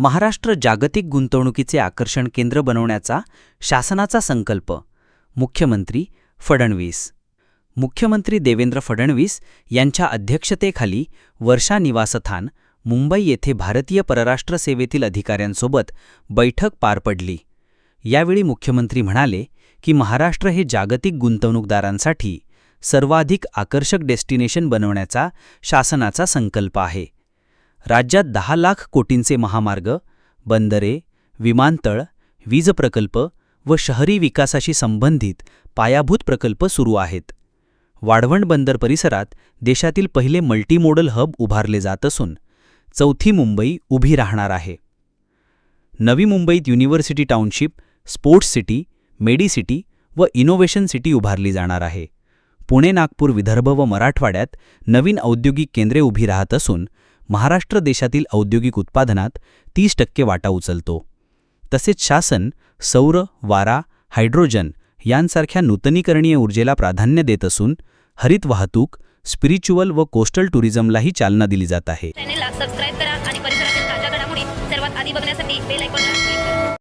महाराष्ट्र जागतिक गुंतवणुकीचे आकर्षण केंद्र बनवण्याचा शासनाचा संकल्प. मुख्यमंत्री फडणवीस. मुख्यमंत्री देवेंद्र फडणवीस यांच्या अध्यक्षतेखाली वर्षा निवासस्थान मुंबई येथे भारतीय परराष्ट्र सेवेतील अधिकाऱ्यांसोबत बैठक पार पडली. यावेळी मुख्यमंत्री म्हणाले की महाराष्ट्र हे जागतिक गुंतवणूकदारांसाठी सर्वाधिक आकर्षक डेस्टिनेशन बनवण्याचा शासनाचा संकल्प आहे. राज्यात दहा लाख कोटींचे महामार्ग बंदरे विमानतळ वीज प्रकल्प व शहरी विकासाशी संबंधित पायाभूत प्रकल्प सुरू आहेत. वाढवण बंदर परिसरात देशातील पहिले मल्टीमोडल हब उभारले जात असून चौथी मुंबई उभी राहणार आहे. नवी मुंबईत university township sports city medicity व इनोव्हेशन सिटी उभारली जाणार आहे. पुणे नागपूर विदर्भ व मराठवाड्यात नवीन औद्योगिक केंद्रे उभी राहत असून महाराष्ट्र देशातील औद्योगिक उत्पादनात तीस टक्के वाटा उचलतो. तसेच शासन सौर वारा हायड्रोजन यांसारख्या नूतनीकरणीय ऊर्जेला प्राधान्य देत असून हरित वाहतूक स्पिरिच्युअल व कोस्टल टुरिझमलाही चालना दिली जात आहे.